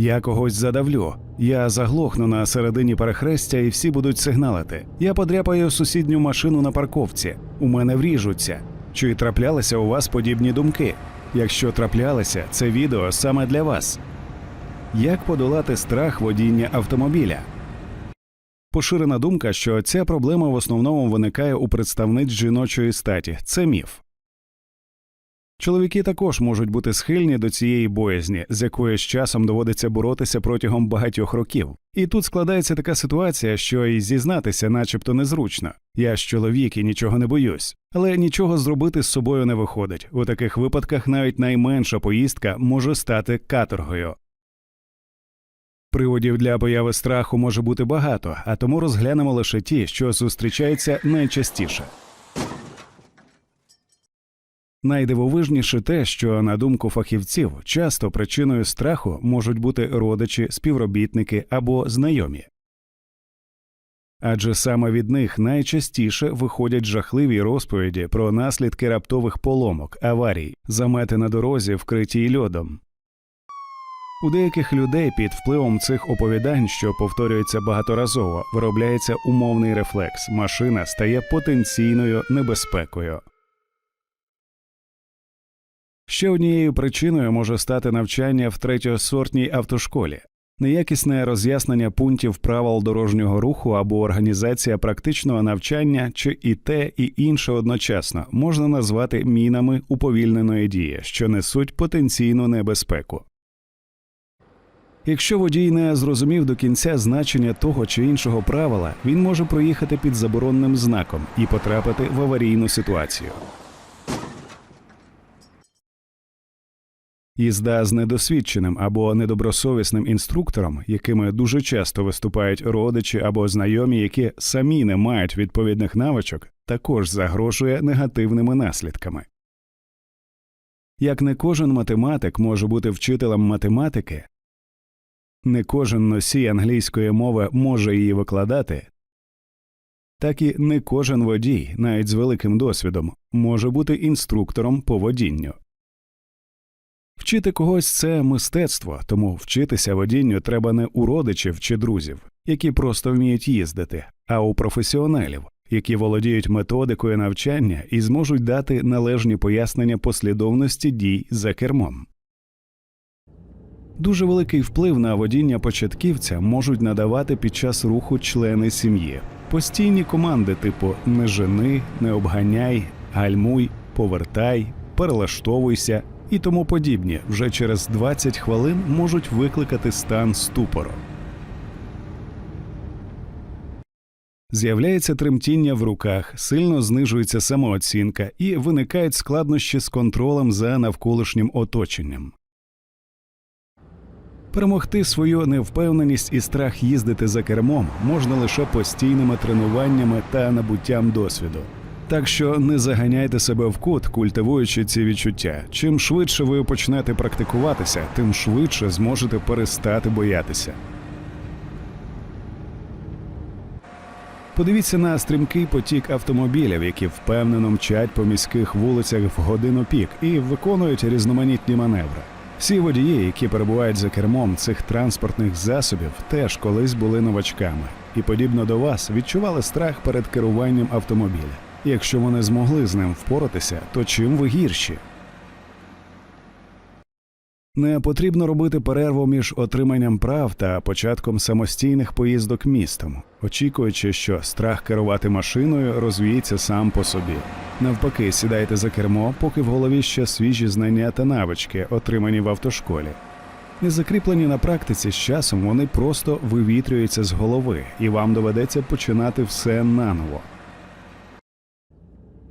Я когось задавлю. Я заглохну на середині перехрестя і всі будуть сигналити. Я подряпаю сусідню машину на парковці. У мене вріжуться. Чи траплялися у вас подібні думки? Якщо траплялися, це відео саме для вас. Як подолати страх водіння автомобіля? Поширена думка, що ця проблема в основному виникає у представниць жіночої статі. Це міф. Чоловіки також можуть бути схильні до цієї боязні, з якою з часом доводиться боротися протягом багатьох років. І тут складається така ситуація, що і зізнатися, начебто, незручно. Я ж чоловік і нічого не боюсь, але нічого зробити з собою не виходить. У таких випадках навіть найменша поїздка може стати каторгою. Приводів для появи страху може бути багато, а тому розглянемо лише ті, що зустрічаються найчастіше. Найдивовижніше те, що, на думку фахівців, часто причиною страху можуть бути родичі, співробітники або знайомі. Адже саме від них найчастіше виходять жахливі розповіді про наслідки раптових поломок, аварій, замети на дорозі, вкриті льодом. У деяких людей під впливом цих оповідань, що повторюються багаторазово, виробляється умовний рефлекс, машина стає потенційною небезпекою. Ще однією причиною може стати навчання в третьосортній автошколі, неякісне роз'яснення пунктів правил дорожнього руху або організація практичного навчання, чи і те, і інше одночасно можна назвати мінами уповільненої дії, що несуть потенційну небезпеку. Якщо водій не зрозумів до кінця значення того чи іншого правила, він може проїхати під заборонним знаком і потрапити в аварійну ситуацію. Їзда з недосвідченим або недобросовісним інструктором, якими дуже часто виступають родичі або знайомі, які самі не мають відповідних навичок, також загрожує негативними наслідками. Як не кожен математик може бути вчителем математики, не кожен носій англійської мови може її викладати, так і не кожен водій, навіть з великим досвідом, може бути інструктором по водінню. Вчити когось це мистецтво, тому вчитися водінню треба не у родичів чи друзів, які просто вміють їздити, а у професіоналів, які володіють методикою навчання і зможуть дати належні пояснення послідовності дій за кермом. Дуже великий вплив на водіння початківця можуть надавати під час руху члени сім'ї, постійні команди типу не жени, не обганяй, гальмуй, повертай, перелаштовуйся і тому подібні вже через 20 хвилин можуть викликати стан ступору. З'являється тремтіння в руках, сильно знижується самооцінка і виникають складнощі з контролем за навколишнім оточенням. Перемогти свою невпевненість і страх їздити за кермом можна лише постійними тренуваннями та набуттям досвіду. Так що не заганяйте себе в кут, культивуючи ці відчуття. Чим швидше ви почнете практикуватися, тим швидше зможете перестати боятися. Подивіться на стрімкий потік автомобілів, які впевнено мчать по міських вулицях в годину пік і виконують різноманітні маневри. Всі водії, які перебувають за кермом цих транспортних засобів, теж колись були новачками, і, подібно до вас, відчували страх перед керуванням автомобіля. Якщо вони змогли з ним впоратися, то чим ви гірші? Не потрібно робити перерву між отриманням прав та початком самостійних поїздок містом, очікуючи, що страх керувати машиною розвіється сам по собі. Навпаки, сідайте за кермо, поки в голові ще свіжі знання та навички, отримані в автошколі. Не закріплені на практиці з часом, вони просто вивітрюються з голови, і вам доведеться починати все наново.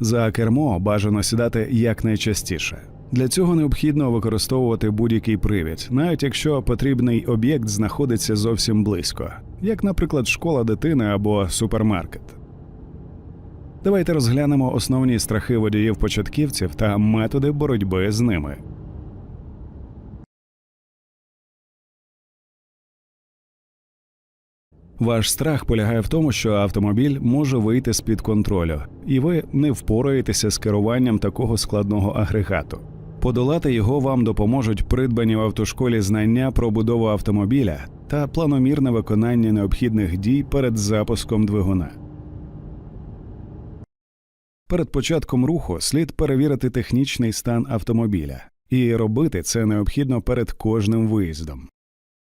За кермо бажано сідати якнайчастіше. Для цього необхідно використовувати будь-який привід, навіть якщо потрібний об'єкт знаходиться зовсім близько, як, наприклад, школа дитини або супермаркет. Давайте розглянемо основні страхи водіїв-початківців та методи боротьби з ними. Ваш страх полягає в тому, що автомобіль може вийти з під контролю, і ви не впораєтеся з керуванням такого складного агрегату. Подолати його вам допоможуть придбані в автошколі знання про будову автомобіля та планомірне виконання необхідних дій перед запуском двигуна. Перед початком руху слід перевірити технічний стан автомобіля, і робити це необхідно перед кожним виїздом.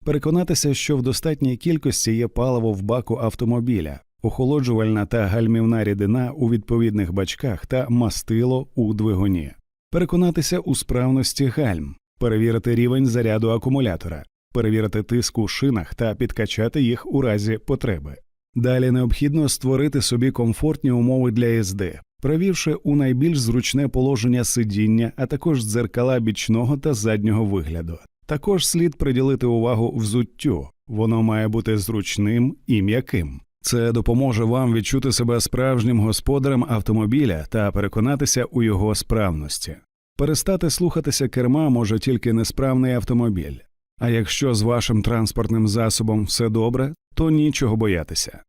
Переконатися, що в достатній кількості є паливо в баку автомобіля, охолоджувальна та гальмівна рідина у відповідних бачках та мастило у двигуні. Переконатися у справності гальм, перевірити рівень заряду акумулятора, перевірити тиск у шинах та підкачати їх у разі потреби. Далі необхідно створити собі комфортні умови для їзди, провівши у найбільш зручне положення сидіння, а також дзеркала бічного та заднього вигляду. Також слід приділити увагу взуттю, воно має бути зручним і м'яким. Це допоможе вам відчути себе справжнім господарем автомобіля та переконатися у його справності. Перестати слухатися керма може тільки несправний автомобіль. А якщо з вашим транспортним засобом все добре, то нічого боятися.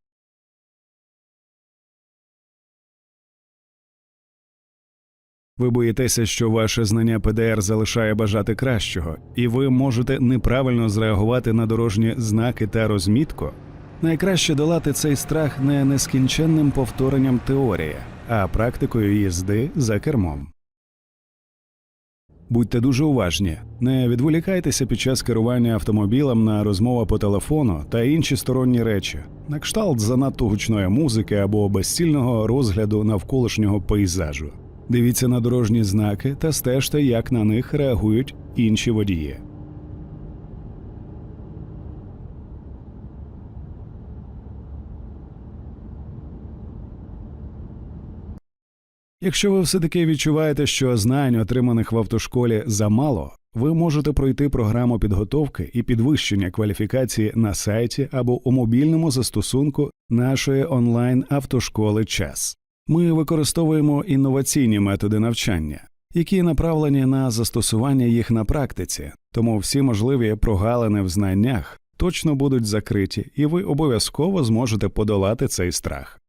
Ви боїтеся, що ваше знання ПДР залишає бажати кращого, і ви можете неправильно зреагувати на дорожні знаки та розмітку. Найкраще долати цей страх не нескінченним повторенням теорії, а практикою їзди за кермом. Будьте дуже уважні, не відволікайтеся під час керування автомобілем на розмова по телефону та інші сторонні речі, на кшталт занадто гучної музики або безцільного розгляду навколишнього пейзажу. Дивіться на дорожні знаки та стежте, як на них реагують інші водії. Якщо ви все-таки відчуваєте, що знань, отриманих в автошколі, замало, ви можете пройти програму підготовки і підвищення кваліфікації на сайті або у мобільному застосунку нашої онлайн автошколи час. Ми використовуємо інноваційні методи навчання, які направлені на застосування їх на практиці, тому всі можливі прогалини в знаннях точно будуть закриті, і ви обов'язково зможете подолати цей страх.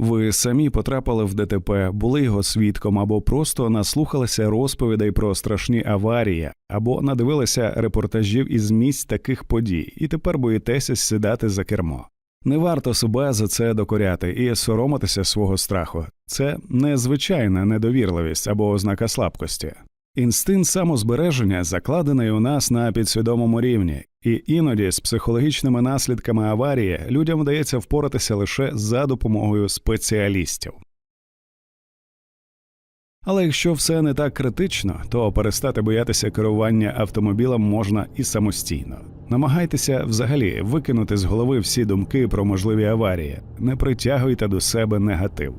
Ви самі потрапили в ДТП, були його свідком або просто наслухалися розповідей про страшні аварії, або надивилися репортажів із місць таких подій, і тепер боїтеся сідати за кермо. Не варто себе за це докоряти і соромитися свого страху. Це незвичайна недовірливість або ознака слабкості. Інстинкт самозбереження закладений у нас на підсвідомому рівні, і іноді з психологічними наслідками аварії людям вдається впоратися лише за допомогою спеціалістів. Але якщо все не так критично, то перестати боятися керування автомобілем можна і самостійно. Намагайтеся взагалі викинути з голови всі думки про можливі аварії, не притягуйте до себе негатив.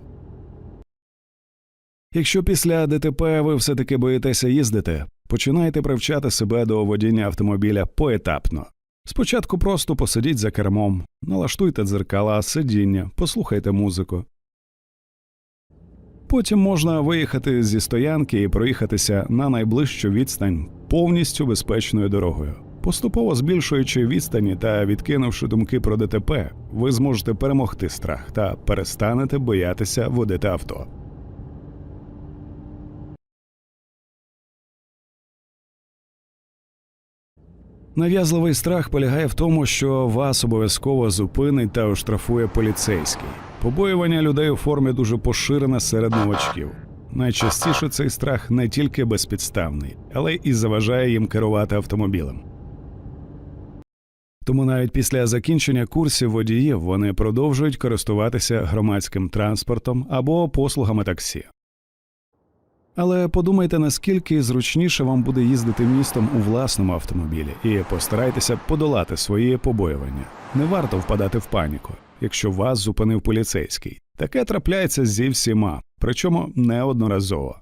Якщо після ДТП ви все таки боїтеся їздити, починайте привчати себе до водіння автомобіля поетапно. Спочатку просто посидіть за кермом, налаштуйте дзеркала, сидіння, послухайте музику. Потім можна виїхати зі стоянки і проїхатися на найближчу відстань повністю безпечною дорогою. Поступово збільшуючи відстані та відкинувши думки про ДТП, ви зможете перемогти страх та перестанете боятися водити авто. Нав'язливий страх полягає в тому, що вас обов'язково зупинить та оштрафує поліцейський. Побоювання людей у формі дуже поширене серед новачків. Найчастіше цей страх не тільки безпідставний, але і заважає їм керувати автомобілем. Тому навіть після закінчення курсів водіїв вони продовжують користуватися громадським транспортом або послугами таксі. Але подумайте, наскільки зручніше вам буде їздити містом у власному автомобілі, і постарайтеся подолати свої побоювання. Не варто впадати в паніку, якщо вас зупинив поліцейський. Таке трапляється зі всіма, причому неодноразово.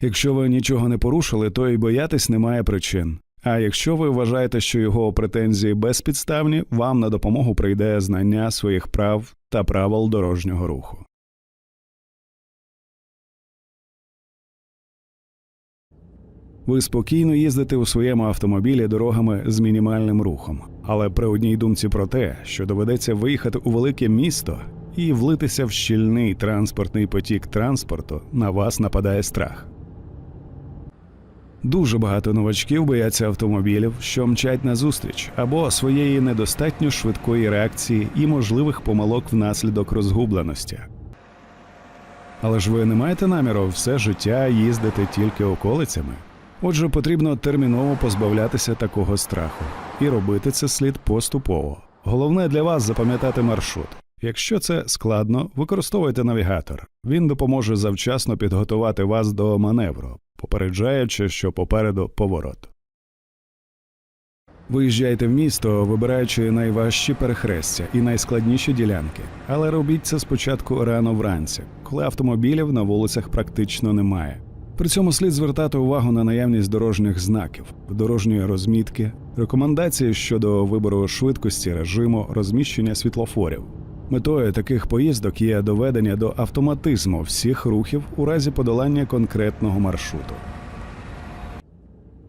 Якщо ви нічого не порушили, то й боятись немає причин. А якщо ви вважаєте, що його претензії безпідставні, вам на допомогу прийде знання своїх прав та правил дорожнього руху. Ви спокійно їздите у своєму автомобілі дорогами з мінімальним рухом. Але при одній думці про те, що доведеться виїхати у велике місто і влитися в щільний транспортний потік транспорту, на вас нападає страх. Дуже багато новачків бояться автомобілів, що мчать назустріч, або своєї недостатньо швидкої реакції і можливих помилок внаслідок розгубленості. Але ж ви не маєте наміру все життя їздити тільки околицями. Отже, потрібно терміново позбавлятися такого страху і робити це слід поступово. Головне для вас запам'ятати маршрут. Якщо це складно, використовуйте навігатор. Він допоможе завчасно підготувати вас до маневру, попереджаючи, що попереду поворот. Виїжджайте в місто, вибираючи найважчі перехрестя і найскладніші ділянки, але робіть це спочатку рано вранці, коли автомобілів на вулицях практично немає. При цьому слід звертати увагу на наявність дорожніх знаків, дорожньої розмітки, рекомендації щодо вибору швидкості режиму, розміщення світлофорів. Метою таких поїздок є доведення до автоматизму всіх рухів у разі подолання конкретного маршруту.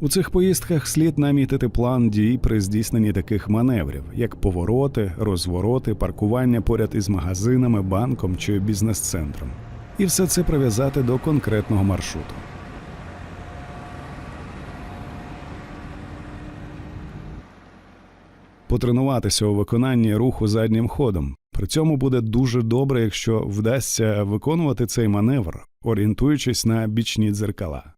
У цих поїздках слід намітити план дій при здійсненні таких маневрів, як повороти, розвороти, паркування поряд із магазинами, банком чи бізнес-центром, і все це прив'язати до конкретного маршруту. Потренуватися у виконанні руху заднім ходом. При цьому буде дуже добре, якщо вдасться виконувати цей маневр, орієнтуючись на бічні дзеркала.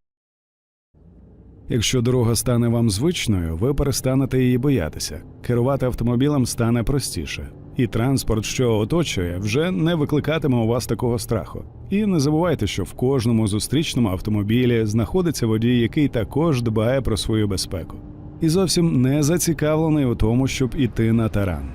Якщо дорога стане вам звичною, ви перестанете її боятися. Керувати автомобілем стане простіше, і транспорт, що оточує, вже не викликатиме у вас такого страху. І не забувайте, що в кожному зустрічному автомобілі знаходиться водій, який також дбає про свою безпеку, і зовсім не зацікавлений у тому, щоб іти на таран.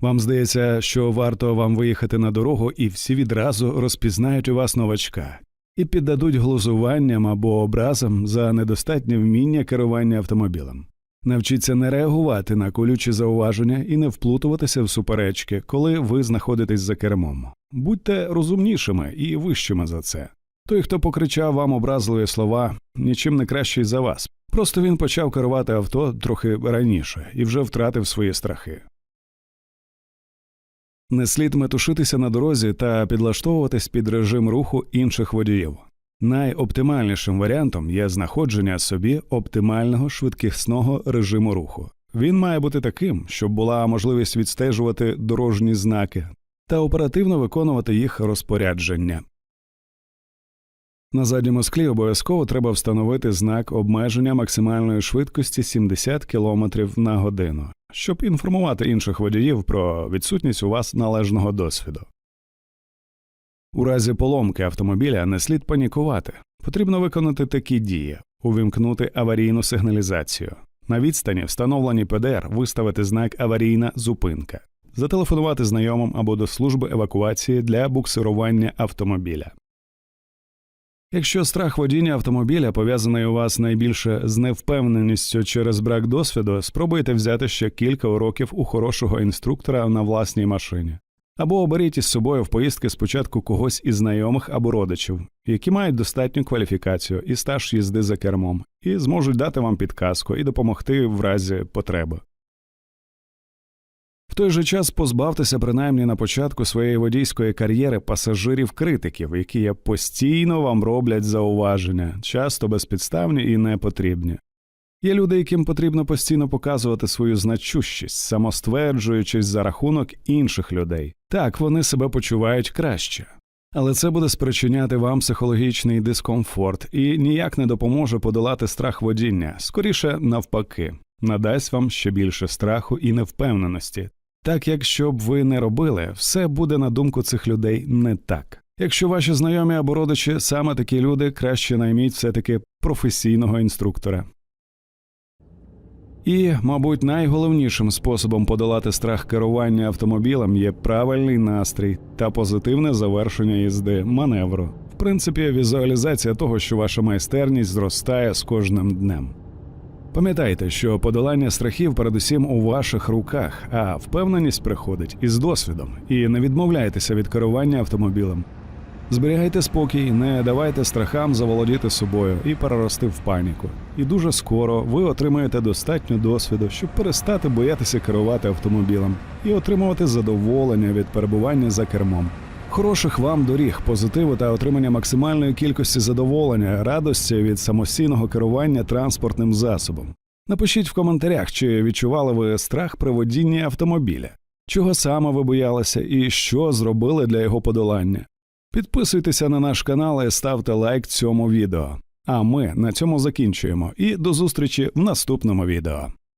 Вам здається, що варто вам виїхати на дорогу, і всі відразу розпізнають у вас новачка і піддадуть глузуванням або образам за недостатнє вміння керування автомобілем. Навчіться не реагувати на колючі зауваження і не вплутуватися в суперечки, коли ви знаходитесь за кермом. Будьте розумнішими і вищими за це. Той, хто покричав вам образливі слова, нічим не кращий за вас. Просто він почав керувати авто трохи раніше і вже втратив свої страхи. Не слід метушитися на дорозі та підлаштовуватись під режим руху інших водіїв. Найоптимальнішим варіантом є знаходження собі оптимального швидкісного режиму руху. Він має бути таким, щоб була можливість відстежувати дорожні знаки та оперативно виконувати їх розпорядження. На задньому склі обов'язково треба встановити знак обмеження максимальної швидкості 70 км на годину, щоб інформувати інших водіїв про відсутність у вас належного досвіду. У разі поломки автомобіля не слід панікувати. Потрібно виконати такі дії: увімкнути аварійну сигналізацію. На відстані встановлені ПДР виставити знак аварійна зупинка, зателефонувати знайомим або до служби евакуації для буксирування автомобіля. Якщо страх водіння автомобіля пов'язаний у вас найбільше з невпевненістю через брак досвіду, спробуйте взяти ще кілька уроків у хорошого інструктора на власній машині. Або оберіть із собою в поїздки спочатку когось із знайомих або родичів, які мають достатню кваліфікацію і стаж їзди за кермом, і зможуть дати вам підказку і допомогти в разі потреби. Той же час позбавтеся принаймні на початку своєї водійської кар'єри пасажирів-критиків, які постійно вам роблять зауваження, часто безпідставні і непотрібні. Є люди, яким потрібно постійно показувати свою значущість, самостверджуючись за рахунок інших людей. Так вони себе почувають краще. Але це буде спричиняти вам психологічний дискомфорт і ніяк не допоможе подолати страх водіння, скоріше навпаки, надасть вам ще більше страху і невпевненості. Так як що б ви не робили, все буде на думку цих людей не так. Якщо ваші знайомі або родичі саме такі люди, краще найміть все таки професійного інструктора. І, мабуть, найголовнішим способом подолати страх керування автомобілем є правильний настрій та позитивне завершення їзди маневру. В принципі, візуалізація того, що ваша майстерність зростає з кожним днем. Пам'ятайте, що подолання страхів передусім у ваших руках, а впевненість приходить із досвідом, і не відмовляйтеся від керування автомобілем. Зберігайте спокій, не давайте страхам заволодіти собою і перерости в паніку. І дуже скоро ви отримаєте достатньо досвіду, щоб перестати боятися керувати автомобілем і отримувати задоволення від перебування за кермом. Хороших вам доріг, позитиву та отримання максимальної кількості задоволення, радості від самостійного керування транспортним засобом. Напишіть в коментарях, чи відчували ви страх при водінні автомобіля, чого саме ви боялися і що зробили для його подолання. Підписуйтеся на наш канал і ставте лайк цьому відео. А ми на цьому закінчуємо і до зустрічі в наступному відео.